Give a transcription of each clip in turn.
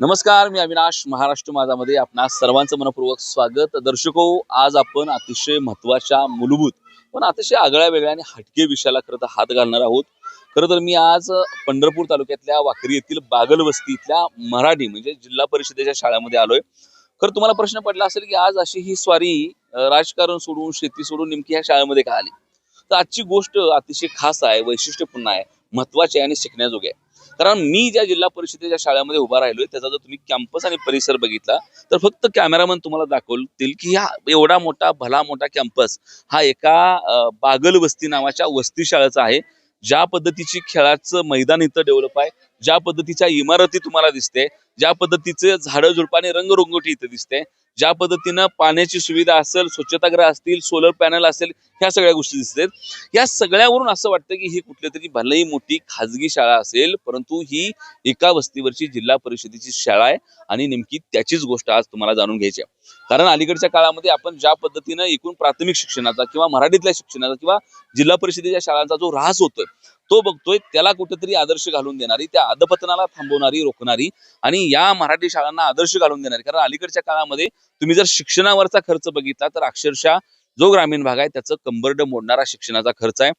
नमस्कार मी अविनाश महाराष्ट्र माझामध्ये आपणा सर्वांचं मनपूर्वक स्वागत. दर्शको आज आपण अतिशय महत्त्वाच्या मूलभूत पण अतिशय आगळ्या वेगळ्या आणि हटके विषयाला खरं तर हात घालणार आहोत. खरं तर मी आज पंढरपूर तालुक्यातल्या वाकरी येथील बागलवस्ती इथल्या मराठी म्हणजे जिल्हा परिषदेच्या शाळेमध्ये आलोय. खरं तुम्हाला प्रश्न पडला असेल की आज अशी ही स्वारी राजकारण सोडून शेती सोडून नेमकी ह्या शाळेमध्ये का आली? तर आजची गोष्ट अतिशय खास आहे वैशिष्ट्यपूर्ण आहे महत्वाची आहे आणि शिकण्याजोगी आहे. कारण मी ज्या जिल्हा परिषदेच्या शाळेमध्ये उभा राहिलोय त्याचा जर तुम्ही कॅम्पस आणि परिसर बघितला तर फक्त कॅमेरामन तुम्हाला दाखवतील की हा एवढा मोठा भला मोठा कॅम्पस हा एका बागल वस्ती नावाच्या वस्ती शाळेचा आहे. ज्या पद्धतीची खेळाचं मैदान इथं डेव्हलप आहे ज्या पद्धतीच्या इमारती तुम्हाला दिसते ज्या पद्धतीचे झाडं झुडपाने रंगरंगोटी इथं दिसते ज्या पद्धतीनं पाण्याची सुविधा असेल स्वच्छतागृह असतील सोलर पॅनल असेल ह्या सगळ्या गोष्टी दिसतात या सगळ्यावरून असं वाटतं की ही कुठली तरी भलेही मोठी खाजगी शाळा असेल परंतु ही एका वस्तीवरची जिल्हा परिषदेची शाळा आहे आणि नेमकी त्याचीच गोष्ट आज तुम्हाला जाणून घ्यायची आहे. कारण अलीकडच्या काळामध्ये आपण ज्या पद्धतीनं एकूण प्राथमिक शिक्षणाचा किंवा मराठीतल्या शिक्षणाचा किंवा जिल्हा परिषदेच्या शाळांचा जो ऱ्हास होतोय तो बघतोय त्याला कुठेतरी आदर्श घालून देणारी त्या अधपतनाला थांबवणारी रोखणारी आणि या मराठी शाळांना आदर्श घालून देणारी. कारण अलीकडच्या काळामध्ये तुम्ही जर शिक्षणावरचा खर्च बघितला तर अक्षरशः जो ग्रामीण भाग आहे त्याचं कंबरड मोडणारा शिक्षणाचा खर्च आहे.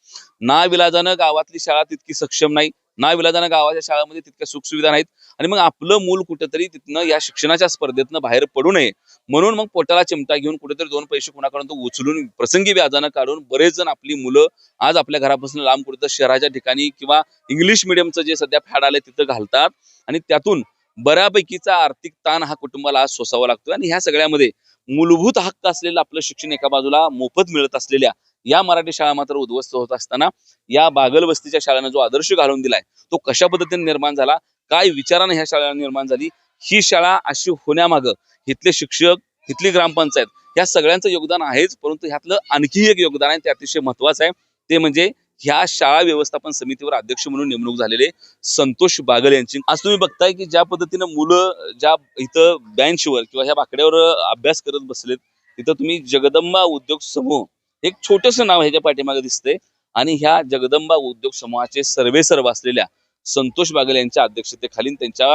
ना विलाजानं गावातली शाळा तितकी सक्षम नाही. ना विलाजानं गावाच्या शाळेमध्ये तितक्या सुखसुविधा नाहीत. आणि मग आपलं मूल कुठेतरी तिथनं या शिक्षणाच्या स्पर्धेतनं बाहेर पडू नये. म्हणून मग पोटाला चिमटा घेऊन कुठेतरी दोन पैसे कुणाकडून तो उचलून प्रसंगी व्याजानं काढून बरेच जण आपली मुलं आज आपल्या घरापासून लांब कुठं शहराच्या ठिकाणी किंवा इंग्लिश मिडियमचं जे सध्या फॅड आलंय तिथं घालतात. आणि त्यातून बऱ्यापैकीचा आर्थिक ताण हा कुटुंबाला आज सोसावा लागतोय. आणि ह्या सगळ्यामध्ये मूलभूत हक्क असलेलं आपलं शिक्षण एका बाजूला मोफत मिळत असलेल्या या मराठी शाळा मात्र उद्ध्वस्त होत असताना या बागल वस्तीच्या शाळेनं जो आदर्श घालून दिलाय तो कशा पद्धतीने निर्माण झाला काय विचारानं ह्या शाळा निर्माण झाली ही शाळा अशी होण्यामागं इथले शिक्षक इथली ग्रामपंचायत या सगळ्यांचं योगदान आहेच परंतु ह्यातलं आणखी एक योगदान आहे ते अतिशय महत्वाचं आहे. ते म्हणजे ह्या शाळा व्यवस्थापन समितीवर अध्यक्ष म्हणून नेमणूक झालेले संतोष बागल यांची. आज तुम्ही बघताय की ज्या पद्धतीनं मुलं ज्या इथं बेंचवर किंवा ह्या बाकड्यावर अभ्यास करत बसलेत तिथं तुम्ही जगदंबा उद्योग समूह एक छोटस नाव ह्याच्या पाठीमागे दिसते आणि ह्या जगदंबा उद्योग समूहाचे सर्वे सर्व असलेल्या संतोष बागल यांच्या अध्यक्षतेखाली त्यांच्या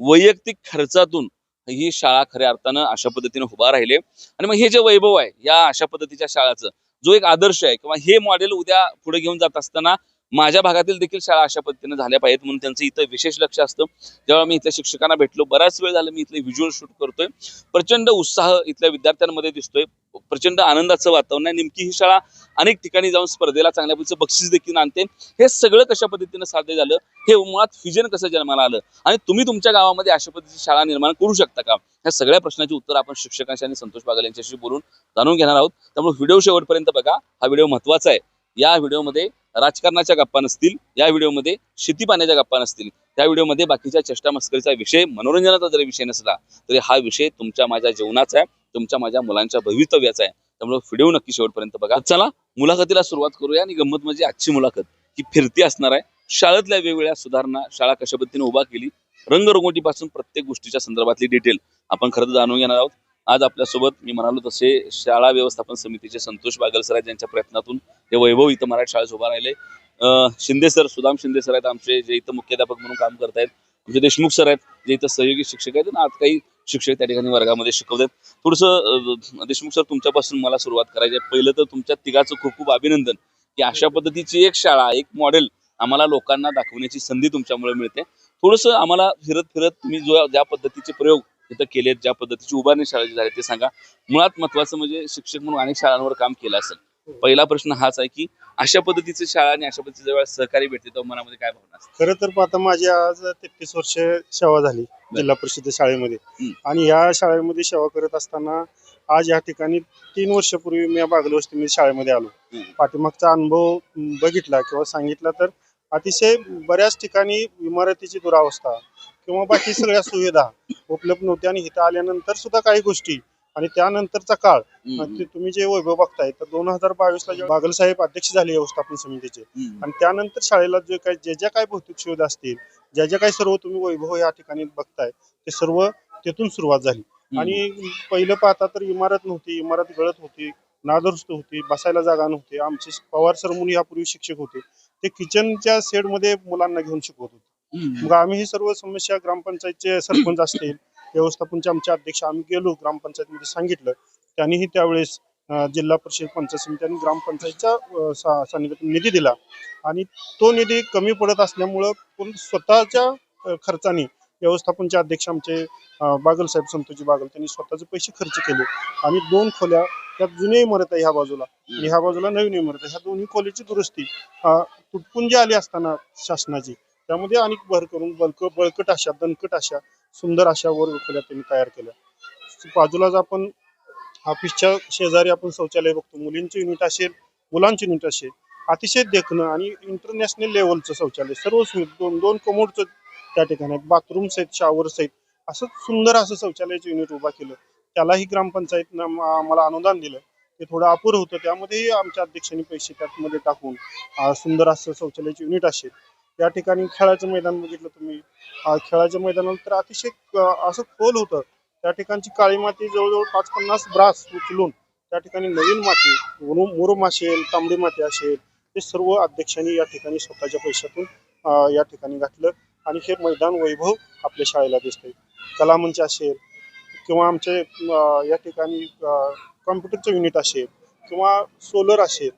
वैयक्तिक खर्चातून ही शाळा खऱ्या अर्थानं अशा पद्धतीने उभा राहिले आणि मग हे जे वैभव आहे या अशा पद्धतीच्या शाळाचं जो एक आदर्श आहे किंवा हे मॉडेल उद्या पुढे घेऊन जात असताना माझ्या भागातील देखील शाळा अशा पद्धतीने झाल्या पाहिजेत म्हणून त्यांचं इथं विशेष लक्ष असतं. जेव्हा मी इथल्या शिक्षकांना भेटलो बराच वेळ झाला मी इथले व्हिज्युअल शूट करतोय. प्रचंड उत्साह इथल्या विद्यार्थ्यांमध्ये दिसतोय. प्रचंड आनंदाचं वातावरण आहे. नेमकी ही शाळा अनेक ठिकाणी जाऊन स्पर्धेला चांगल्या पद्धतीचं बक्षीस देखील आणते. हे सगळं कशा पद्धतीनं साध्य झालं? हे मुळात फिजन कसं जन्माला आलं? आणि तुम्ही तुमच्या गावामध्ये अशा पद्धतीची शाळा निर्माण करू शकता का? ह्या सगळ्या प्रश्नाची उत्तर आपण शिक्षकांशी आणि संतोष बागल यांच्याशी बोलून जाणून घेणार आहोत. त्यामुळे व्हिडिओ शेवटपर्यंत बघा. हा व्हिडिओ महत्त्वाचा आहे. या व्हिडिओमध्ये राजकारणाच्या गप्पा नसतील या व्हिडिओमध्ये शेती पाण्याच्या गप्पा नसतील त्या व्हिडिओमध्ये बाकीच्या चेष्टा मस्करीचा विषय मनोरंजनाचा जरी विषय नसला तरी हा विषय तुमच्या माझ्या जीवनाचा आहे तुमच्या माझ्या मुलांच्या भवितव्याचा आहे. त्यामुळे व्हिडिओ नक्की शेवटपर्यंत बघा. चला मुलाखतीला सुरुवात करूया आणि गंमत म्हणजे आजची मुलाखत ही फिरती असणार आहे. शाळेतल्या वेगवेगळ्या सुधारणा शाळा कशा पद्धतीने उभा केली रंगरंगोटीपासून प्रत्येक गोष्टीच्या संदर्भातली डिटेल आपण खरं जाणून घेणार आहोत. आज आपल्यासोबत मी म्हणालो तसे शाळा व्यवस्थापन समितीचे संतोष बागल सर आहेत यांच्या प्रयत्नातून हे वैभव इथं मराठी शाळेत उभा राहिले. शिंदे सर सुदाम शिंदे सर आहेत आमचे जे इथं मुख्याध्यापक म्हणून काम करत आहेत आमचे देशमुख सर आहेत जे इथं सहयोगी शिक्षक आहेत आणि आज काही शिक्षक त्या ठिकाणी वर्गामध्ये शिकवतात थोडंसं देशमुख सर तुमच्यापासून मला सुरुवात करायची आहे. पहिलं तर तुमच्या तिघाचं खूप खूप अभिनंदन की अशा पद्धतीची एक शाळा एक मॉडेल आम्हाला लोकांना दाखवण्याची संधी तुमच्यामुळे मिळते. थोडंसं आम्हाला फिरत फिरत तुम्ही जो ज्या पद्धतीचे प्रयोग तिथं केलेत ज्या पद्धतीची उभारणी शाळेची झाली ते सांगा. मुळात महत्वाचं म्हणजे शिक्षक म्हणून अनेक शाळांवर काम केलं असेल. पहिला प्रश्न हाच आहे की अशा पद्धतीची शाळा आणि अशा पद्धतीच्या वेळेस सहकारी भेटते तेव्हा मनामध्ये काय भावना असते खरं तर आता माझी आज तेहतीस वर्ष सेवा झाली जिल्हा परिषद शाळेमध्ये. आणि या शाळेमध्ये सेवा करत असताना आज या ठिकाणी तीन वर्षापूर्वी मी या बागल वस्तीमध्ये शाळेमध्ये आलो. पाठीमागचा अनुभव बघितला किंवा सांगितला तर अतिशय बऱ्याच ठिकाणी इमारतीची दुरावस्था किंवा बाकी सगळ्या सुविधा उपलब्ध नव्हत्या आणि इथं आल्यानंतर सुद्धा काही गोष्टी आणि त्यानंतरचा काळ तुम्ही जे वैभव बघताय तर दोन हजार बावीस ला जेव्हा बागल साहेब अध्यक्ष झाले व्यवस्थापन समितीचे आणि त्यानंतर शाळेला जे काय ज्या ज्या काही भौतिक सुविधा असतील ज्या ज्या काही सर्व तुम्ही वैभव या ठिकाणी बघताय ते सर्व तेथून सुरुवात झाली. आणि पहिलं पाहता तर इमारत नव्हती इमारत गळत होती नादुरुस्त होती बसायला जागा नव्हती आमचे पवार सर म्हणून यापूर्वी शिक्षक होते ते किचनच्या मध्ये मुलांना घेऊन शिकवत होते. मग आम्ही ही सर्व समस्या ग्रामपंचायतचे सरपंच असतील व्यवस्थापनचे आमचे अध्यक्ष आम्ही गेलो ग्रामपंचायतमध्ये सांगितलं. त्यांनीही त्यावेळेस जिल्हा परिषद पंचायत समित्यांनी ग्रामपंचायतच्या अं, निधी दिला. आणि तो निधी कमी पडत असल्यामुळं पण स्वतःच्या खर्चाने व्यवस्थापनचे अध्यक्ष आमचे बागल साहेब संतोषजी बागल त्यांनी स्वतःचे पैसे खर्च केले. आणि दोन खोल्या त्या जुन्या इमारत आहे ह्या बाजूला. आणि ह्या बाजूला नवीन इमारत आहे. ह्या दोन्ही खोलीची दुरुस्ती तुटपुंजी आली असताना शासनाची. त्यामध्ये अनेक भर करून बलक बळकट अशा दणकट अशा सुंदर अशा वर त्यांनी तयार केल्या. बाजूलाच आपण ऑफिसच्या शेजारी आपण शौचालय बघतो मुलींचं युनिट असेल मुलांचे युनिट असेल अतिशय देखणं आणि इंटरनॅशनल लेवलचं शौचालय सर्व दोन दोन कमोडचं त्या ठिकाणी आहेत. बाथरूम सहित शावर सहित असं सुंदर असं शौचालयाचं युनिट उभा केलं. त्यालाही ग्रामपंचायतनं आम्हाला अनुदान दिलं. ते थोडं अपुरं होतं. त्यामध्येही आमच्या अध्यक्षांनी पैसे त्यामध्ये टाकून सुंदर असं शौचालयाचं युनिट असेल या ठिकाणी खेळाचं मैदान बघितलं तुम्ही. खेळाच्या मैदानाला तर अतिशय असं खोल होतं. त्या ठिकाणची काळी माती जवळजवळ पाच पन्नास ब्रास उचलून त्या ठिकाणी नवीन माती मुरुम असेल तांबडी माती असेल हे सर्व अध्यक्षांनी या ठिकाणी स्वतःच्या पैशातून या ठिकाणी घातलं. आणि हे मैदान वैभव आपल्या शाळेला दिसतंय. कलामंच असेल किंवा आमचे या ठिकाणी कॉम्प्युटरचं युनिट असेल किंवा सोलर असेल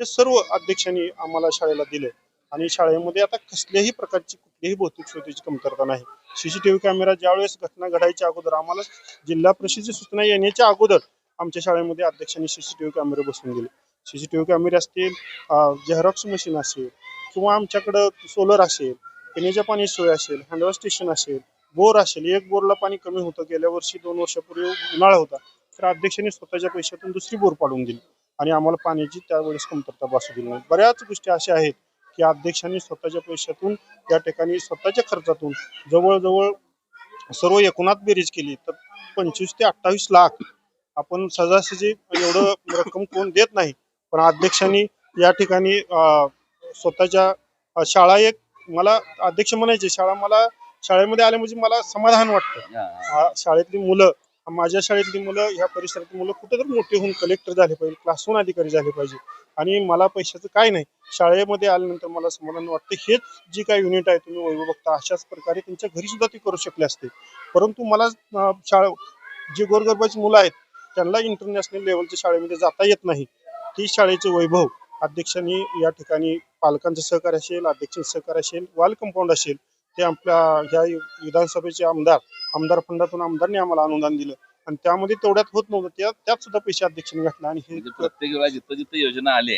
हे सर्व अध्यक्षांनी आम्हाला शाळेला दिलं आणि शाळेमध्ये आता कसल्याही प्रकारची कुठलीही भौतिक सुविधेची कमतरता नाही. सीसीटीव्ही कॅमेरा ज्यावेळेस घटना घडायच्या अगोदर आम्हाला जिल्हा परिषदेची सूचना येण्याच्या अगोदर आमच्या शाळेमध्ये अध्यक्षांनी सीसीटीव्ही कॅमेरे बसवून दिले सीसीटीव्ही कॅमेरे असतील झेरॉक्स मशीन असेल किंवा आमच्याकडं सोलर असेल पिण्याच्या पाणी सोय असेल हँडवॉश स्टेशन असेल बोर असेल एक बोरला पाणी कमी होतं गेल्या वर्षी दोन वर्षापूर्वी उन्हाळा होता तर अध्यक्षांनी स्वतःच्या पैशातून दुसरी बोर पाडून दिली आणि आम्हाला पाण्याची त्यावेळेस कमतरता भासू दिली नाही. बऱ्याच गोष्टी अशा आहेत की अध्यक्षांनी स्वतःच्या पैशातून त्या ठिकाणी स्वतःच्या खर्चातून जवळजवळ सर्व एकूणात बेरीज केली. तर पंचवीस ते अठ्ठावीस लाख आपण सहजासहजी एवढं रक्कम कोण देत नाही. पण अध्यक्षांनी या ठिकाणी स्वतःच्या शाळा एक मला अध्यक्ष म्हणायचे शाळा मला शाळेमध्ये आले म्हणजे मला समाधान वाटतं. शाळेतली मुलं माझ्या शाळेतली मुलं ह्या परिसरातली मुलं कुठेतरी मोठे होऊन कलेक्टर झाले पाहिजे क्लासहून अधिकारी झाले पाहिजे. आणि मला पैशाचं काय नाही. शाळेमध्ये आल्यानंतर मला समाधान वाटतं. हेच जी काय युनिट आहे तुम्ही वैभव बघता अशाच प्रकारे त्यांच्या घरी सुद्धा ते करू शकले असते. परंतु मला शाळा जी गोरगरबाची मुलं आहेत त्यांना इंटरनॅशनल लेवलच्या शाळेमध्ये जाता येत नाही. ती शाळेचे वैभव अध्यक्षांनी या ठिकाणी पालकांचं सहकार्य असेल अध्यक्षांचं सहकार्य असेल वाल कंपाऊंड असेल ते आपल्या ह्या विधानसभेचे आमदार आमदार फंडातून आमदारने आम्हाला अनुदान दिलं. आणि त्यामध्ये तेवढ्यात होत नव्हतं. त्या त्यात सुद्धा पैसे अध्यक्षांनी घातले आणि हे म्हणजे प्रत्येक वेळा जिथं जिथं योजना आली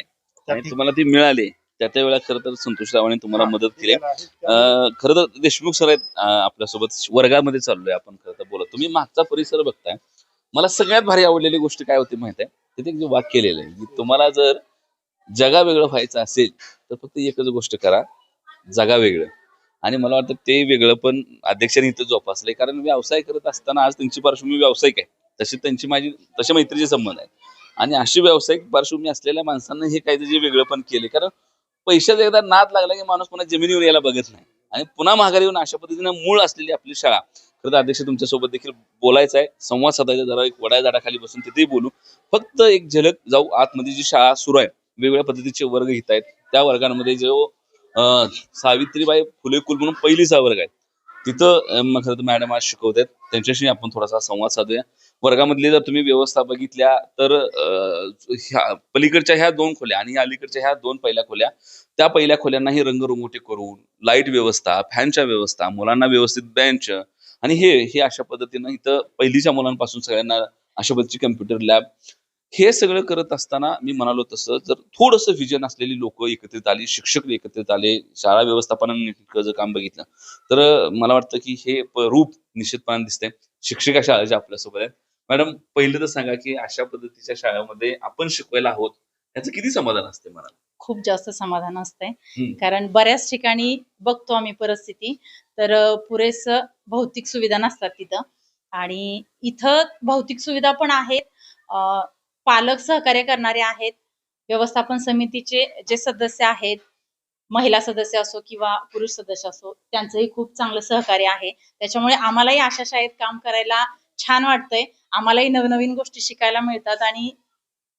आणि तुम्हाला ती मिळाली त्या त्या वेळा खरं तर संतोष रावाने तुम्हाला मदत केली. अं, खरं तर देशमुख सर आहेत अं, आपल्यासोबत वर्गामध्ये चाललोय आपण खरं तर बोलत. तुम्ही मागचा परिसर बघताय. मला सगळ्यात भारी आवडलेली गोष्ट काय होती माहिती आहे? तिथे एक जे वाक्य केलेलं आहे की तुम्हाला जर जगा वेगळं व्हायचं असेल तर फक्त एकच गोष्ट करा जगा वेगळं. आणि मला वाटतं ते वेगळं पण अध्यक्षांनी इथं जोपासलंय. कारण व्यवसाय करत असताना आज त्यांची पार्श्वभूमी व्यावसायिक आहे. तशी त्यांची माझी तसे मैत्रीचे संबंध आहे आणि अशी व्यावसायिक पार्श्वभूमी असलेल्या माणसांना हे काहीतरी वेगळं पण केले कारण पैशाचा एकदा नाद लागला की माणूस पुन्हा जमिनीवर यायला बघत नाही. आणि पुन्हा माघारी येऊन अशा पद्धतीने मूळ असलेली आपली शाळा. खरं तर अध्यक्ष तुमच्यासोबत देखील बोलायचं आहे. संवाद साधायचा जरा एक वड्या झाडाखाली बसून तिथेही बोलू. फक्त एक झलक जाऊ आतमध्ये जी शाळा सुरू आहे. वेगवेगळ्या पद्धतीचे वर्ग घेत आहेत त्या वर्गांमध्ये जो सावित्रीबाई फुले कुल म्हणून पहिली वर्ग आहे तिथं खरं तर मॅडम आज शिकवत आहेत त्यांच्याशी आपण थोडासा संवाद साधूया. वर्गामधली जर तुम्ही व्यवस्था बघितल्या तर ह्या पलीकडच्या ह्या दोन खोल्या आणि अलीकडच्या ह्या दोन पहिल्या खोल्या त्या पहिल्या खोल्यांनाही रंगरंगोटी करून लाइट व्यवस्था फॅनच्या व्यवस्था मुलांना व्यवस्थित बेंच आणि हे हे अशा पद्धतीनं इथं पहिलीच्या मुलांपासून सगळ्यांना अशा पद्धतीची कम्प्युटर लॅब हे सगळं करत असताना मी म्हणालो तसं जर थोडंसं विजन असलेली लोक एकत्रित आली शिक्षक एकत्रित आले शाळा व्यवस्थापनाने जर काम बघितलं तर मला वाटतं की हे रूप निश्चितपणे दिसतंय. शिक्षिका शाळेच्या आपल्यासोबत आहेत मॅडम पहिलं तर सांगा की अशा पद्धतीच्या शाळेमध्ये आपण शिकवायला आहोत याचं किती समाधान असते मला खूप जास्त समाधान असतंय. कारण बऱ्याच ठिकाणी बघतो आम्ही परिस्थिती तर पुरेस भौतिक सुविधा नसतात तिथं. आणि इथं भौतिक सुविधा पण आहेत. पालक सहकार्य करणारे आहेत व्यवस्थापन समितीचे जे सदस्य आहेत महिला सदस्य असो किंवा पुरुष सदस्य असो त्यांचंही खूप चांगलं सहकार्य आहे. त्याच्यामुळे आम्हालाही अशा शाळेत काम करायला छान वाटतंय. आम्हालाही नवनवीन गोष्टी शिकायला मिळतात आणि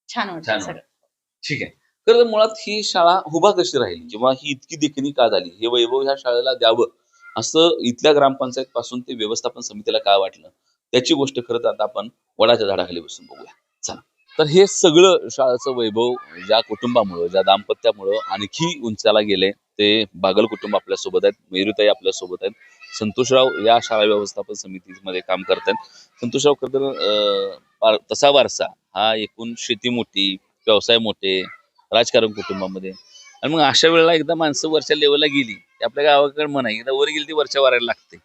छान वाटतं सगळं. ठीक आहे. खरं तर मुळात ही शाळा उभा कशी राहील. किंवा ही इतकी देखणी का झाली? हे वैभव ह्या शाळेला द्यावं असं इथल्या ग्रामपंचायत पासून ते व्यवस्थापन समितीला काय वाटलं? त्याची गोष्ट खरं तर आता आपण वडाच्या झाडाखाली बसून बघूया. चला. तर हे सगळं शाळेचं वैभव ज्या कुटुंबामुळं ज्या दाम्पत्यामुळं आणखी उंचाला गेले ते बागल कुटुंब आपल्यासोबत आहेत मेरुताई आपल्यासोबत आहेत. संतोषराव या शाळा व्यवस्थापन समितीमध्ये काम करतात संतोषराव खरं तर अं, तसा वारसा हा एकूण शेती मोठी व्यवसाय मोठे राजकारण कुटुंबामध्ये. आणि मग अशा वेळेला एकदा माणसं वरच्या लेवलला गेली की आपल्या गावाकडे म्हणा एकदा वर गेली ती वरच्या वारायला लागते.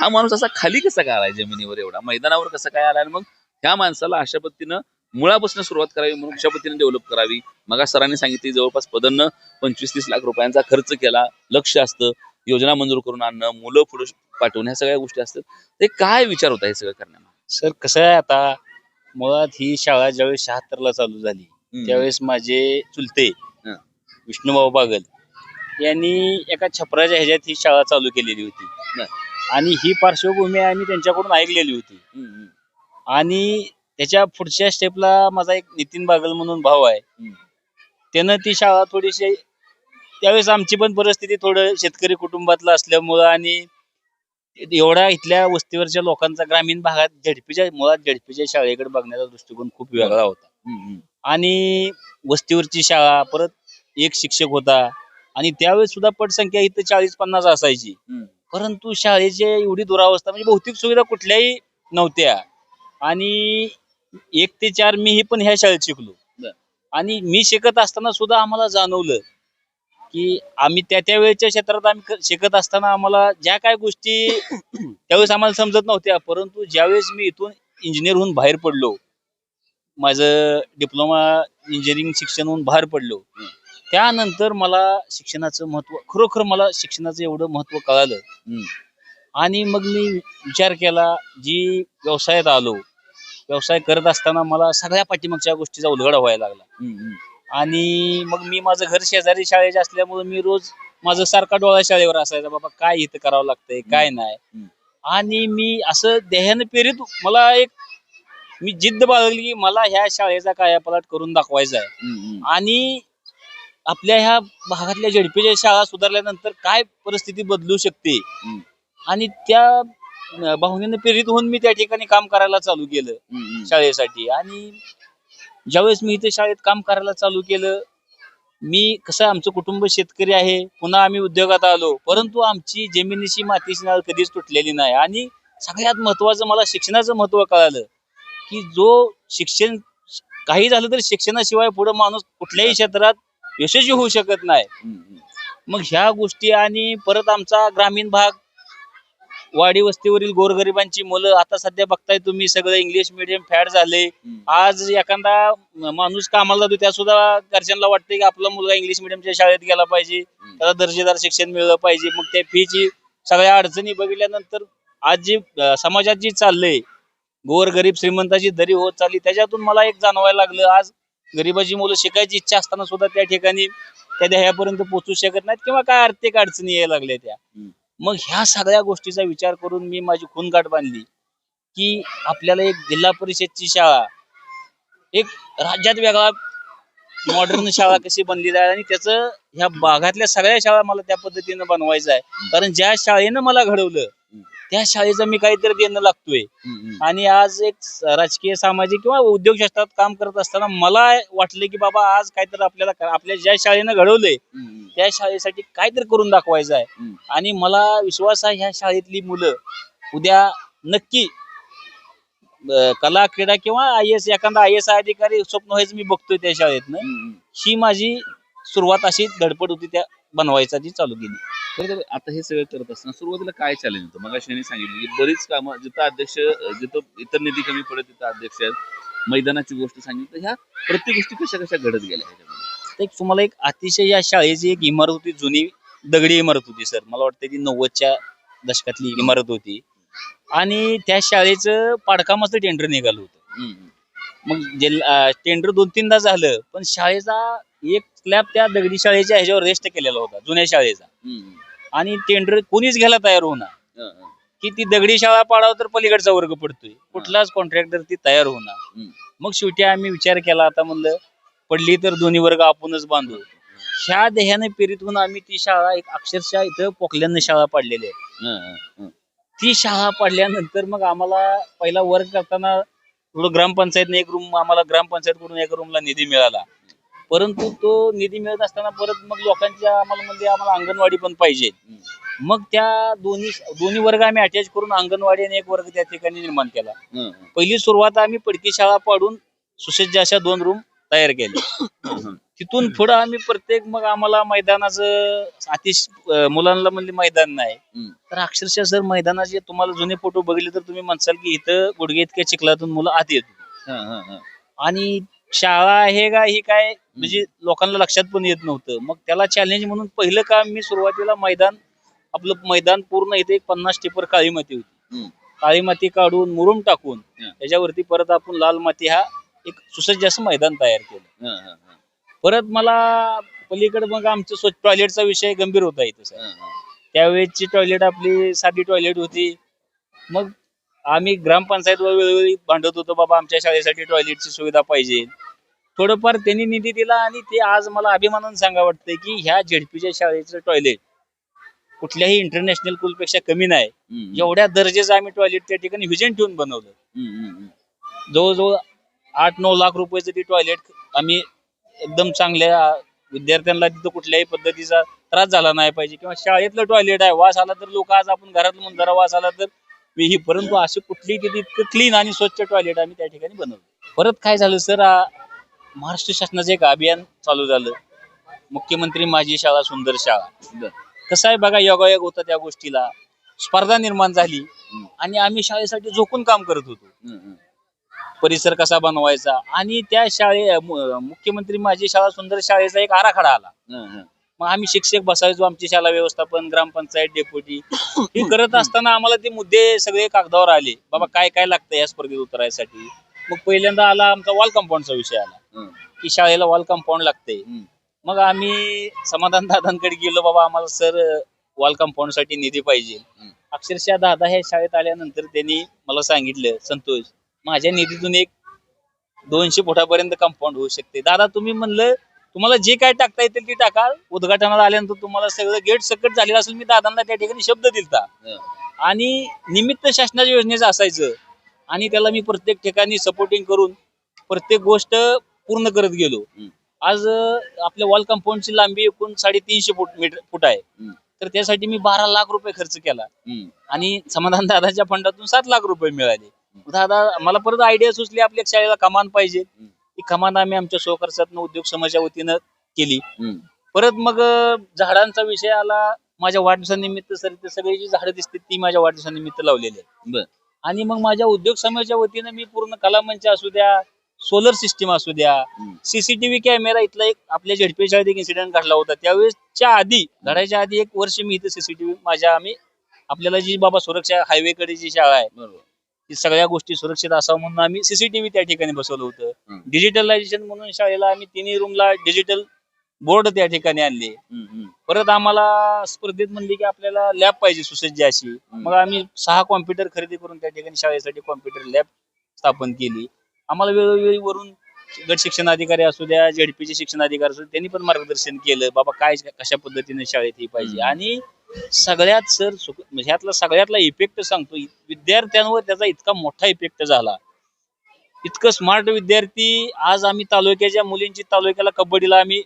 हा माणूस असा खाली कसा काय आलाय जमिनीवर एवढा? मैदानावर कसा काय आलाय? आणि मग ह्या माणसाला अशा पद्धतीनं मुळापासून सुरुवात करावी म्हणून अशा पद्धतीने डेव्हलप करावी? मग सरांनी सांगितली जवळपास पदन्न पंचवीस तीस लाख रुपयांचा खर्च केला. लक्ष असतं. योजना मंजूर करून आणणं मुलं पुढे पाठवणं ह्या सगळ्या गोष्टी असतात. ते काय विचार होता हे सगळं करण्यामध्ये सर कसं आहे आता? मुळात ही शाळा ज्यावेळेस शहात्तर ला चालू झाली त्यावेळेस माझे चुलते. विष्णुभाऊ बागल यांनी एका छपराच्या ह्याच्यात ही शाळा चालू केलेली होती. आणि ही पार्श्वभूमी आम्ही त्यांच्याकडून ऐकलेली होती. आणि त्याच्या पुढच्या स्टेपला माझा एक नितीन बागल म्हणून भाऊ आहे. त्यानं ती शाळा थोडीशी त्यावेळेस आमची पण परिस्थिती थोडं शेतकरी कुटुंबातलं असल्यामुळं आणि एवढ्या इथल्या वस्तीवरच्या लोकांचा ग्रामीण भागात झडपीच्या मुळात झडपीच्या शाळेकडे बघण्याचा दृष्टिकोन खूप वेगळा होता. आणि वस्तीवरची शाळा परत एक शिक्षक होता आणि त्यावेळेस सुद्धा पटसंख्या इथं चाळीस पन्नास असायची. परंतु शाळेची एवढी दुरावस्था म्हणजे भौतिक सुविधा कुठल्याही नव्हत्या आणि एक ते चार मीही पण ह्या शाळेत शिकलो. आणि मी शिकत असताना सुद्धा आम्हाला जाणवलं की आम्ही त्या त्या वेळेच्या क्षेत्रात आम्ही शिकत असताना आम्हाला ज्या काय गोष्टी त्यावेळेस आम्हाला समजत नव्हत्या परंतु ज्यावेळेस मी इथून इंजिनियर होऊन बाहेर पडलो माझं डिप्लोमा इंजिनिअरिंग शिक्षण होऊन बाहेर पडलो. त्यानंतर मला शिक्षणाचं महत्त्व खरोखर मला शिक्षणाचं एवढं महत्त्व कळालं. आणि मग मी विचार केला जी व्यवसायात आलो व्यवसाय करत असताना मला सगळ्या पाठीमागच्या गोष्टीचा उलगडा व्हायला लागला. आणि मग मी माझं घर शेजारी शाळेचे असल्यामुळे मी रोज माझं सारखा डोळा शाळेवर असायचा बाबा काय इथं करावं लागतंय काय नाही. आणि मी असं देहानं प्रेरित मला एक मी जिद्द बाळगली की मला ह्या शाळेचा कायापालट करून दाखवायचा आहे. आणि आपल्या ह्या भागातल्या झडपीच्या शाळा सुधारल्यानंतर काय परिस्थिती बदलू शकते. आणि त्या भावनेनं प्रेरित होऊन मी त्या ठिकाणी काम करायला चालू केलं. शाळेसाठी आणि ज्यावेळेस मी इथे शाळेत काम करायला चालू केलं मी कसं आमचं कुटुंब शेतकरी आहे पुन्हा आम्ही उद्योगात आलो परंतु आमची जमिनीची मातीची नाळ कधीच तुटलेली नाही आणि सगळ्यात महत्वाचं मला शिक्षणाचं महत्त्व कळालं की जो शिक्षण काही झालं तर शिक्षणाशिवाय पुढे माणूस कुठल्याही क्षेत्रात यशस्वी होऊ शकत नाही. मग ह्या गोष्टी आणि परत आमचा ग्रामीण भाग वाडी वस्तीवरील गोरगरिबांची मुलं आता सध्या बघताय तुम्ही सगळं इंग्लिश मिडियम फॅड झाले. आज एखादा माणूस कामाला जातो त्या सुद्धा घरच्यांना वाटते की आपला मुलगा इंग्लिश मिडियमच्या शाळेत गेला पाहिजे. त्याला दर्जेदार शिक्षण मिळलं पाहिजे. मग त्या फीची सगळ्या अडचणी बघितल्यानंतर आज जी समाजात जी चाललंय गोर गरीब श्रीमंताची दरी होत चालली त्याच्यातून मला एक जाणवायला लागलं. आज गरीबाची मुलं शिकायची इच्छा असताना सुद्धा त्या ठिकाणी त्या ध्येयापर्यंत पोहोचू शकत नाहीत किंवा काय आर्थिक अडचणी यायला लागल्या त्या. मग ह्या सगळ्या गोष्टीचा विचार करून मी माझी खूनगाठ बांधली. की आपल्याला एक जिल्हा परिषदची शाळा एक राज्यात वेगळा मॉडर्न शाळा कशी बनली जाईल आणि त्याचं ह्या भागातल्या सगळ्या शाळा मला त्या पद्धतीनं बनवायचं आहे. कारण ज्या शाळेनं मला घडवलं त्या शाळेचं मी काहीतरी देणं लागतोय. आणि आज एक राजकीय सामाजिक किंवा उद्योग क्षेत्रात काम करत असताना मला वाटलं की बाबा आज काहीतरी आपल्याला आपल्या ज्या शाळेनं घडवलंय. त्या शाळेसाठी काहीतरी करून दाखवायचं आहे. आणि मला विश्वास आहे ह्या शाळेतली मुलं उद्या नक्की कला क्रीडा किंवा आय एस एखादा आय एस अधिकारी स्वप्न व्हायचं मी बघतोय त्या शाळेतनं. ही माझी सुरुवात अशी धडपड होती त्या बनवायचा ती चालू केली. खरं तर आता हे सगळं करत असताना सुरुवातीला काय चॅलेंज होतं? मग त्यांनी सांगितलं की बरीच कामं जिथं अध्यक्ष जिथं इतर निधी कमी पडत तिथं अध्यक्ष आहेत. मैदानाची गोष्ट सांगितलं. ह्या प्रत्येक गोष्टी कशा कशा घडत गेल्या ह्याच्यामध्ये? एक तुम्हाला एक अतिशय या शाळेची एक इमारत होती जुनी दगडी इमारत होती सर. मला वाटतं ती नव्वदच्या दशकातली इमारत होती. आणि त्या शाळेचं पाडकामाचं टेंडर निघालं होतं. मग जे टेंडर दोन तीनदा झालं पण शाळेचा एक स्लॅब त्या दगडी शाळेच्या ह्याच्यावर रेस्ट केलेला होता जुन्या शाळेचा. आणि टेंडर कोणीच घ्यायला तयार होणार. की ती दगडी शाळा पाडावं तर पलीकडचा वर्ग पडतोय कुठलाच कॉन्ट्रॅक्टर ती तयार होणार. मग शेवटी आम्ही विचार केला आता म्हणलं पडली तर दोन्ही वर्ग आपणच बांधू ह्या देहाने प्रेरित आम्ही ती शाळा एक अक्षरशः इथं पोकल्यानं शाळा पाडलेली आहे. ती शाळा पाडल्यानंतर मग आम्हाला पहिला वर्क करताना थोडं ग्रामपंचायतने एक रूम आम्हाला ग्रामपंचायतकडून एका रूमला निधी मिळाला परंतु तो निधी मिळत असताना परत मग लोकांच्या आम्हाला म्हणजे आम्हाला अंगणवाडी पण पाहिजे मग त्या दोन्ही दोन्ही वर्ग आम्ही अटॅच करून अंगणवाडी आणि एक वर्ग त्या ठिकाणी निर्माण केला. पहिली सुरुवात आम्ही पडकी शाळा पाडून सुसज्ज अशा दोन रूम तयार केले तिथून पुढे आम्ही प्रत्येक मग आम्हाला मैदानाचं अतिश मुलांना म्हणजे मैदान नाही. तर अक्षरशः सर मैदानाचे तुम्हाला जुने फोटो बघितले तर तुम्ही म्हणसाल की इथं गुडघे इतक्या चिखलातून मुलं आत येत. आणि शाळा आहे का ही काय म्हणजे लोकांना लक्षात पण येत नव्हतं मग त्याला चॅलेंज म्हणून पहिलं काम मी सुरुवातीला मैदान आपलं मैदान पूर्ण इथे एक पन्नास टिपर काळी माती होती. काळी माती काढून मुरुम टाकून. त्याच्यावरती परत आपण लाल माती हा एक सुसज्ज असं मैदान तयार केलं. परत मला पलीकडे मग आमचं स्वच्छ टॉयलेटचा विषय गंभीर होता इथं सर. त्यावेळेसची टॉयलेट आपली साधी टॉयलेट होती मग आम्ही ग्रामपंचायतवर वेळोवेळी भांडत होतो बाबा आमच्या शाळेसाठी टॉयलेटची सुविधा पाहिजे. थोडंफार त्यांनी निधी दिला आणि ते आज मला अभिमानानं सांगा वाटतंय की ह्या झेडपीच्या शाळेचं टॉयलेट कुठल्याही इंटरनॅशनल स्कूलपेक्षा कमी नाही. एवढ्या दर्जाचं आम्ही टॉयलेट त्या ठिकाणी व्हिजन ठेवून बनवलं. जवळजवळ आठ नऊ लाख रुपयाचं ते टॉयलेट आम्ही एकदम चांगल्या विद्यार्थ्यांना तिथं कुठल्याही पद्धतीचा त्रास झाला नाही पाहिजे. किंवा शाळेतलं टॉयलेट आहे वास आला तर लोक आज आपण घरात म्हणून जरा वास आला तर ही परंतु अशी कुठली तिथे इतकं क्लीन आणि स्वच्छ टॉयलेट आम्ही त्या ठिकाणी बनवलं. परत काय झालं सर महाराष्ट्र शासनाचं एक अभियान चालू झालं. मुख्यमंत्री माझी शाळा सुंदर शाळा. कसं आहे बघा योगायोग होता त्या गोष्टीला. स्पर्धा निर्माण झाली. आणि आम्ही शाळेसाठी झोकून काम करत होतो. परिसर कसा बनवायचा? आणि त्या शाळे मुख्यमंत्री माझी शाळा सुंदर शाळेचा एक आराखडा आला. मग आम्ही शिक्षक बसायचो आमची शाळा व्यवस्थापन ग्रामपंचायत डेप्युटी हे करत असताना आम्हाला ते मुद्दे सगळे कागदावर आले. बाबा काय काय लागतं या स्पर्धेत उतरायसाठी? मग पहिल्यांदा आला आमचा वॉल कंपाऊंडचा विषय आला. हं. की शाळेला वॉल कंपाऊंड लागते. हं. मग आम्ही समाधान दादांकडे गेलो बाबा आम्हाला सर वॉल कंपाऊंडसाठी निधी पाहिजे. हं. अक्षरशः दादा ह्या शाळेत आल्यानंतर त्यांनी मला सांगितलं संतोष माझ्या निधीतून एक दोनशे फुटापर्यंत कंपाऊंड होऊ शकते. दादा तुम्ही म्हणलं तुम्हाला जे काय टाकता येतील ते टाका. उद्घाटनाला आल्यानंतर तुम्हाला सगळं गेट सकट झालेलं असेल मी दादांना त्या ठिकाणी शब्द दिलता. आणि निमित्त शासनाच्या योजनेचं असायचं. आणि त्याला मी प्रत्येक ठिकाणी सपोर्टिंग करून प्रत्येक गोष्ट पूर्ण करत गेलो. आज आपल्या वॉल कंपाऊंडची लांबी एकूण साडेतीनशे फूट मीटर फूट आहे. तर त्यासाठी मी बारा लाख रुपये खर्च केला. आणि समाधान दादाच्या फंडातून सात लाख रुपये मिळाले. दादा मला परत आयडिया सुचली आपल्या शाळेला कमान पाहिजे. हं. ती कमान आम्ही आमच्या स्वखर्चातून उद्योग समाजाच्या वतीनं केली. परत मग अं, झाडांचा विषय आला माझ्या वाढदिवसानिमित्त सर इथे सगळी जी झाडं दिसतात ती माझ्या वाढदिवसानिमित्त लावलेली आहेत बर. आणि मग माझ्या उद्योग समाजाच्या वतीनं मी पूर्ण कलामंच असू द्या सोलर सिस्टीम असू द्या. सीसीटीव्ही कॅमेरा इथला एक आपल्या झेडपी शाळेत एक इन्सिडेंट घडला होता त्यावेळेसच्या आधी घडायच्या आधी एक वर्ष मी इथं सीसीटीव्ही माझ्या आम्ही आपल्याला जी बाबा सुरक्षा हायवेकडे जी शाळा आहे बरोबर सगळ्या गोष्टी सुरक्षित असावं म्हणून आम्ही सीसीटीव्ही त्या ठिकाणी बसवलं होतं. डिजिटलायझेशन म्हणून शाळेला आम्ही तिन्ही रूमला डिजिटल बोर्ड त्या ठिकाणी आणले. परत आम्हाला स्पर्धेत म्हणली की आपल्याला लॅब पाहिजे सुसज्ज अशी. मग आम्ही सहा कॉम्प्युटर खरेदी करून त्या ठिकाणी शाळेसाठी कॉम्प्युटर लॅब स्थापन केली. आम्हाला वेळोवेळी वरून गट शिक्षण अधिकारी असू द्या झेडपीचे शिक्षण अधिकारी असू त्यांनी पण मार्गदर्शन केलं. बाबा काय कशा पद्धतीने शाळेत ही पाहिजे. आणि सगळ्यात सर म्हणजे ह्यातला सगळ्यातला इफेक्ट सांगतो विद्यार्थ्यांवर त्याचा इतका मोठा इफेक्ट झाला. इतकं स्मार्ट विद्यार्थी आज आम्ही तालुक्याच्या मुलींची तालुक्याला कबड्डीला आम्ही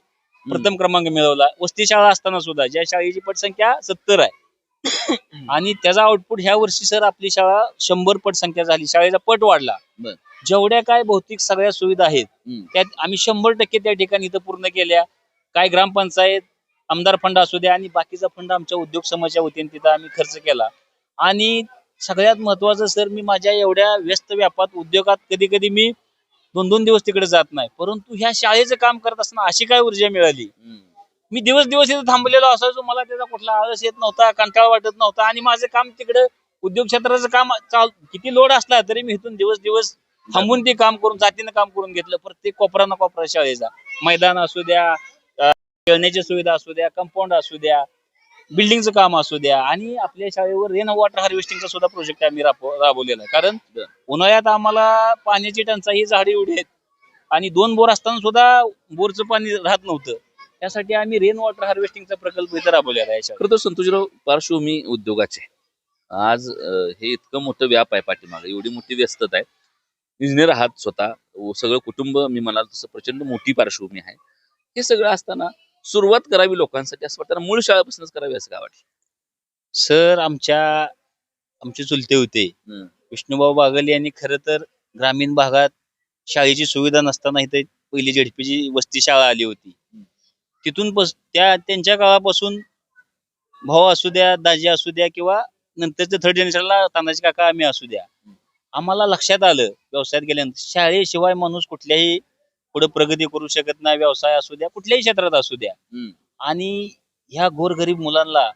प्रथम क्रमांक मिळवला. वस्ती शाळा असताना सुद्धा ज्या शाळेची पटसंख्या सत्तर आहे. आणि त्याचा आउटपुट ह्या वर्षी सर आपली शाळा शंभर पटसंख्या झाली. शाळेचा पट वाढला. जेवढ्या काय भौतिक सगळ्या सुविधा आहेत. त्यात आम्ही शंभर टक्के त्या ठिकाणी इथं पूर्ण केल्या. काय ग्रामपंचायत आमदार फंड असू द्या आणि बाकीचा फंड आमच्या उद्योग समाजाच्या वतीने तिथं आम्ही खर्च केला. आणि सगळ्यात महत्वाचं सर मी माझ्या एवढ्या व्यस्त व्यापात उद्योगात कधी कधी मी दोन दोन दिवस तिकडे जात नाही. परंतु ह्या शाळेचं काम करत असताना अशी काय ऊर्जा मिळाली. मी दिवस दिवस इथं थांबलेलो असायचो. मला त्याचा कुठला आळस येत नव्हता कंटाळा वाटत नव्हता. आणि माझं काम तिकडे उद्योग क्षेत्राचं काम चाल किती लोड असला तरी मी इथून दिवस दिवस थांबून ते काम करून जातीनं काम करून घेतलं. प्रत्येक कोपरा ना कोपरा शाळेचा. मैदान असू द्या खेळण्याची सुविधा असू द्या कंपाऊंड असू द्या बिल्डिंगचं काम असू द्या आणि आपल्या शाळेवर रेन वॉटर हार्वेस्टिंगचा सुद्धा प्रोजेक्ट आम्ही राबव- राबवलेला आहे. कारण. उन्हाळ्यात आम्हाला पाण्याची टंचाई झाडी एवढी आहेत आणि दोन बोर असताना सुद्धा बोरचं पाणी राहत नव्हतं. त्यासाठी आम्ही रेन वॉटर हार्वेस्टिंगचा प्रकल्प इथं राबवलेला आहे. खरं तर संतोषराव पार्श्वभूमी उद्योगाचे. आज हे इतकं मोठं व्याप आहे पाठीमागे. एवढी मोठी व्यस्तता आहे. इंजिनियर आहात स्वतः. सगळं कुटुंब मी म्हणाल तसं प्रचंड मोठी पार्श्वभूमी आहे. हे सगळं असताना सुरुवात करावी लोकांसाठी असं वाटतं. मूळ शाळेपासूनच करावी असं काय वाटतं? सर आमच्या आमचे चुलते होते. हम्म. विष्णुभाऊ बागल यांनी खरं तर ग्रामीण भागात शाळेची सुविधा नसताना इथे पहिली झेडपीची वस्ती शाळा आली होती. तिथून पस- त्या त्यांच्या काळापासून भाऊ असू द्या दाजी असू द्या किंवा नंतरच्या थर्ड जनरेशनला तानाजी काका आम्ही असू द्या. आम्हाला लक्षात आलं व्यवसायात गेल्यानंतर शाळेशिवाय माणूस कुठल्याही पुढे प्रगती करू शकत नाही व्यवसाय असू द्या कुठल्याही क्षेत्रात असू द्या. हम्म. आणि ह्या गोरगरीब मुलांना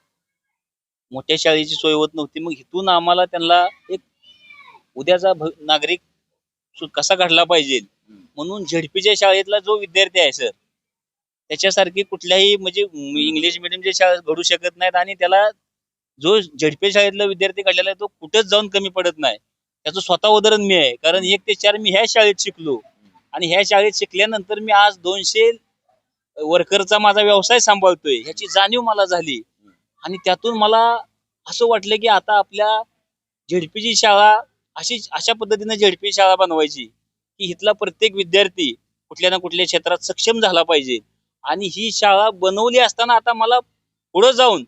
मोठ्या शाळेची सोय होत नव्हती. मग इथून आम्हाला त्यांना एक उद्याचा भ- नागरिक सु- कसा घडला पाहिजे? म्हणून झेडपीच्या शाळेतला जो विद्यार्थी आहे सर त्याच्यासारखी कुठल्याही म्हणजे इंग्लिश मिडियमच्या शाळेत घडू शकत नाहीत आणि त्याला जो झेडपी शाळेतला विद्यार्थी घडलेला आहे तो कुठेच जाऊन कमी पडत नाही. त्याचं स्वतः उदाहरण मी आहे. कारण एक ते चार मी ह्या शाळेत शिकलो. आणि ह्या शाळेत शिकल्यानंतर मी आज दोनशे वर्करचा माझा व्यवसाय सांभाळतोय. ह्याची जाणीव मला झाली. आणि त्यातून मला असं वाटलं की आता आपल्या झेडपीची शाळा अशी अशा पद्धतीने झेडपी शाळा बनवायची की इथला प्रत्येक विद्यार्थी कुठल्या ना कुठल्या क्षेत्रात सक्षम झाला पाहिजे. आणि ही शाळा बनवली असताना आता मला पुढे जाऊन.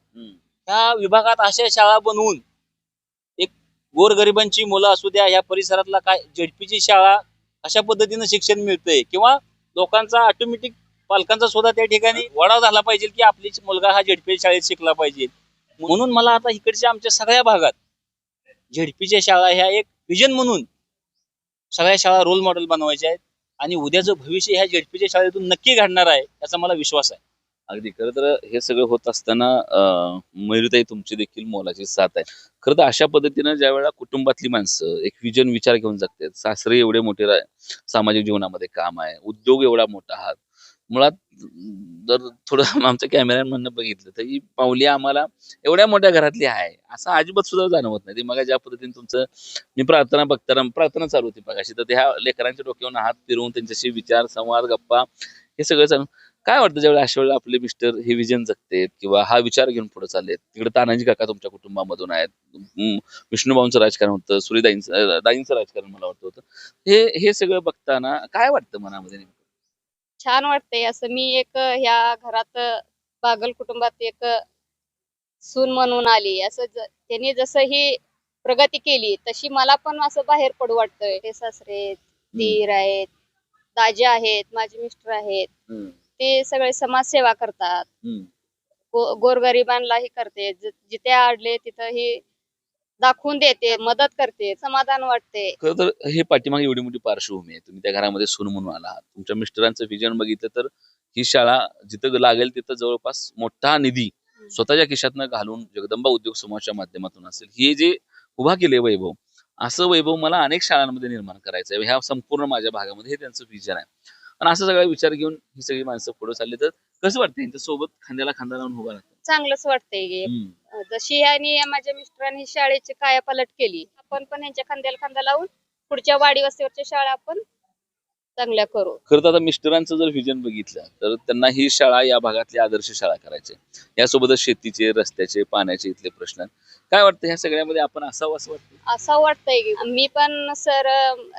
ह्या विभागात अशा शाळा बनवून एक गोरगरिबांची मुलं असू द्या ह्या परिसरातला काय झेडपीची शाळा अशा पद्धतीनं शिक्षण मिळतंय किंवा लोकांचा ऑटोमॅटिक पालकांचा सुद्धा त्या ठिकाणी वडा झाला पाहिजे की आपली मुलगा हा झेडपी शाळेत शिकला पाहिजे. म्हणून मला आता इकडच्या आमच्या सगळ्या भागात झेडपीच्या शाळा ह्या एक विजन म्हणून सगळ्या शाळा रोल मॉडेल बनवायच्या आहेत. आणि उद्याचं भविष्य ह्या झेडपीच्या शाळेतून नक्की घडणार आहे याचा मला विश्वास आहे. अगदी. खरं तर हे सगळं होत असताना मयुरीताई तुमची देखील मोलाची साथ आहे. खरं तर अशा पद्धतीनं ज्या वेळा कुटुंबातली माणसं एक विजन विचार घेऊन जगतात सासरे एवढे मोठे सामाजिक जीवनामध्ये काम आहे उद्योग एवढा मोठा आहात. मुळात जर थोडं आमच्या कॅमेऱ्यान म्हणणं बघितलं तर ही पावली आम्हाला एवढ्या मोठ्या घरातली आहे असं अजिबात सुद्धा जाणवत नाही. मग ज्या पद्धतीने तुमचं मी प्रार्थना बघताना प्रार्थना चालू होती बघाशी तर त्या लेकरांच्या डोक्यावरून हात फिरवून त्यांच्याशी विचार संवाद गप्पा हे सगळं चालू काय वाटतं ज्यावेळेला अशा वेळेला आपले मिस्टर हे विजन जगतेत किंवा हा विचार घेऊन पुढे चाललेत? तिकडे तानाजी काका तुमच्या कुटुंबामधून आहेत. विष्णुभाऊंचं राजकारण होतं सुरीदाईंचं अं, दाईंचं राजकारण मला वाटतं होतं. हे हे सगळं बघताना काय वाटतं मनामध्ये नेमकं? छान वाटतंय. असं मी एक ह्या घरात बागल कुटुंबात एक सून म्हणून आली. असं ज- त्यांनी जसं ही प्रगती केली तशी मला पण असं बाहेर पडू वाटतंय. ते सासरे आहेत, दीर आहेत दाजी आहेत माझे मिस्टर आहेत. हम्म, ते सगळे समाजसेवा करतात. गो- गोरगरिबांनाही करते. ज- जिथे आडले तिथं ही दाखवून देते मदत करते समाधान वाटते. खरं तर हे पाठीमागे एवढी मोठी पार्श्वभूमी आहे. तुम्ही त्या घरामध्ये सून म्हणून आला आहात तुमच्या मिस्टरांचं विजन बघितलं तर ही शाळा जिथं लागेल तिथं जवळपास मोठा निधी स्वतःच्या खिशातनं घालून जगदंबा उद्योग समूहाच्या माध्यमातून असेल. हे जे उभा केले वैभव असं वैभव मला अनेक शाळांमध्ये निर्माण करायचं आहे ह्या संपूर्ण माझ्या भागामध्ये हे त्यांचं विजन आहे. आणि असं सगळा विचार घेऊन ही सगळी माणसं पुढे चालली तर कसं वाटतं यांच्या सोबत खांद्याला खांदा लावून उभा राहतं चांगलंच वाटतंय की. जशी ह्यांनी माझ्या मिस्टरांनी शाळेची कायापालट केली आपण पण यांच्या खांद्याला खांदा लावून पुढच्या वाडी वस्तीवरच्या शाळा आपण चांगल्या करू. खरं तर आता मिस्टरांचं जर व्हिजन बघितलं तर त्यांना ही शाळा या भागातली आदर्श शाळा करायची. यासोबतच शेतीचे रस्त्याचे पाण्याचे इथले प्रश्न काय वाटतं ह्या सगळ्यामध्ये आपण असावं असं वाटतं? असं वाटतंय की. मी पण सर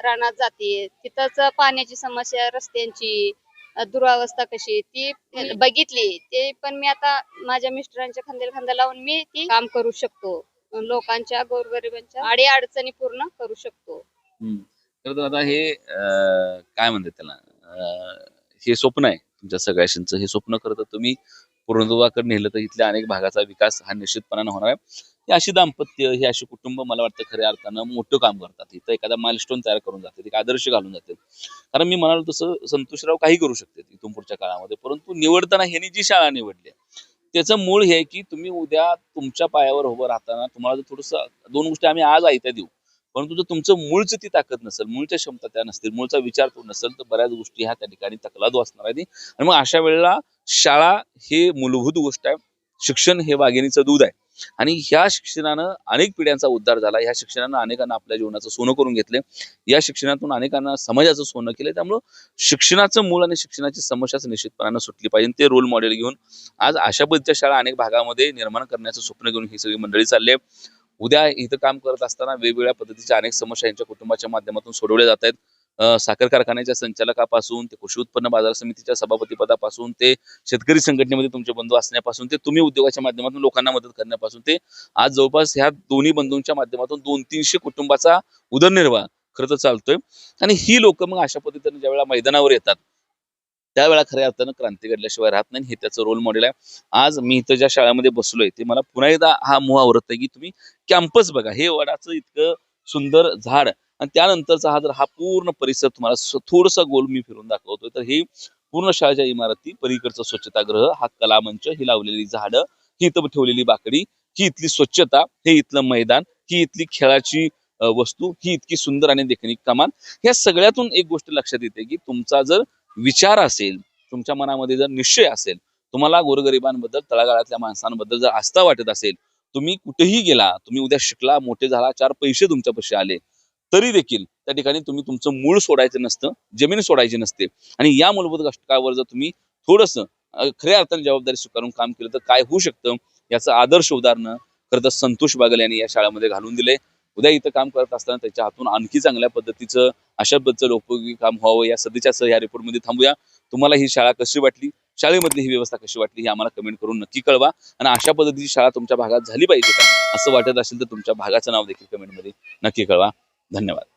रानात जाते. तिथंच पाण्याची समस्या रस्त्यांची अ, दुरावस्था कशी ती बघितली. ते पण मी आता माझ्या मिस्टरांच्या खांद्याला खांदा लावून मी ती काम करू शकतो. लोकांच्या गोरगरिबांच्या अडी अडचणी पूर्ण करू शकतो. हम्म. खरं तर आता हे अं, काय म्हणतात त्याला? अं, हे स्वप्न आहे तुमच्या सगळ्याशींचं. हे स्वप्न खरं तर तुम्ही पूर्णत्वाकडे नेलं तर इथल्या अनेक भागाचा विकास हा निश्चितपणानं होणार आहे. अशी दाम्पत्य हे अशी कुटुंब मला वाटतं खऱ्या अर्थानं मोठं काम करतात. इथं एखादा माइलस्टोन तयार करून जातात एक आदर्श घालून जातात. कारण मी म्हणालो तसं संतोषराव काही करू शकते इथून पुढच्या काळामध्ये परंतु निवडताना ह्यांनी जी शाळा निवडली आहे, त्याचं मूळ हे की तुम्ही उद्या तुमच्या पायावर उभं राहताना तुम्हाला जर थोडंसं दोन गोष्टी आम्ही आज ऐत्या देऊ. परंतु जर तुमचं मूळच ती ताकद नसेल मूळच्या क्षमता त्या नसतील मूळचा विचार तो नसेल तर बऱ्याच गोष्टी ह्या त्या ठिकाणी तकलादू असणार आहेत. आणि मग अशा वेळेला शाळा हे मूलभूत गोष्ट आहे. शिक्षण हे वाघिणीचं दूध आहे. आणि ह्या शिक्षणानं अनेक पिढ्यांचा उद्धार झाला. ह्या शिक्षणानं अनेकांना आपल्या जीवनाचं सोनं करून घेतले. या शिक्षणातून अनेकांना समाजाचं सोनं केलं त्यामुळं शिक्षणाचं मूल आणि शिक्षणाची समस्याच निश्चितपणानं सुटली पाहिजे. ते रोल मॉडेल घेऊन आज अशा पद्धतीच्या शाळा अनेक भागामध्ये निर्माण करण्याचं स्वप्न घेऊन ही सगळी मंडळी चालली आहे. उद्या इथं काम करत असताना वेगवेगळ्या पद्धतीच्या अनेक समस्या यांच्या कुटुंबाच्या माध्यमातून सोडवल्या जात आहेत. साखर कारखान्याच्या संचालकापासून ते कृषी उत्पन्न बाजार समितीच्या सभापती पदापासून ते शेतकरी संघटनेमध्ये तुमचे बंधू असण्यापासून ते तुम्ही उद्योगाच्या माध्यमातून लोकांना मदत करण्यापासून ते आज जवळपास ह्या दोन्ही बंधूंच्या माध्यमातून दोन तीनशे कुटुंबाचा उदरनिर्वाह खरं तर चालतोय. आणि ही लोक मग अशा पद्धतीने ज्यावेळेला मैदानावर येतात त्यावेळा खऱ्या अर्थानं क्रांती घडल्याशिवाय राहत नाही. हे त्याचं रोल मॉडेल आहे. आज मी इथं ज्या शाळेमध्ये बसलोय ते मला पुन्हा एकदा हा मुहा आवरत आहे की तुम्ही कॅम्पस बघा. हे वडाचं इतकं सुंदर झाड आणि त्यानंतरचा हा जर हा पूर्ण परिसर तुम्हाला थोडसा गोल मी फिरून दाखवतोय तर हे पूर्ण शाळेच्या इमारती परीकडचा स्वच्छतागृह हा कलामंच ही लावलेली झाडं ही इथं ठेवलेली बाकडी ही इथली स्वच्छता हे इथलं मैदान ही इथली खेळाची वस्तू ही इतकी सुंदर आणि देखणीक कमान. ह्या सगळ्यातून एक गोष्ट लक्षात येते की तुमचा जर विचार असेल तुमच्या मनामध्ये जर निश्चय असेल तुम्हाला गोरगरिबांबद्दल तळागाळातल्या माणसांबद्दल जर आस्था वाटत असेल तुम्ही कुठेही गेला तुम्ही उद्या शिकला मोठे झाला चार पैसे तुमच्यापाशी आले तरी देखील त्या ठिकाणी तुम्ही तुमचं मूळ सोडायचं नसतं जमीन सोडायची नसते. आणि या मूलभूत घटकावर जर तुम्ही थोडस खऱ्या अर्थाने जबाबदारी स्वीकारून काम केलं तर काय होऊ शकतं? याचं आदर्श उदाहरणं खरं तर संतोष बागल यांनी या शाळेमध्ये घालून दिले उद्या इथं काम करत असताना त्याच्या हातून आणखी चांगल्या पद्धतीचं अशा पद्धतीचं लोकोपयोगी काम व्हावं या सध्याच्या सह या रिपोर्टमध्ये थांबूया. तुम्हाला ही शाळा कशी वाटली? शाळेमधली ही व्यवस्था कशी वाटली ही आम्हाला कमेंट करून नक्की कळवा. आणि अशा पद्धतीची शाळा तुमच्या भागात झाली पाहिजे का? असं वाटत असेल तर तुमच्या भागाचं नाव देखील कमेंटमध्ये नक्की कळवा. धन्यवाद.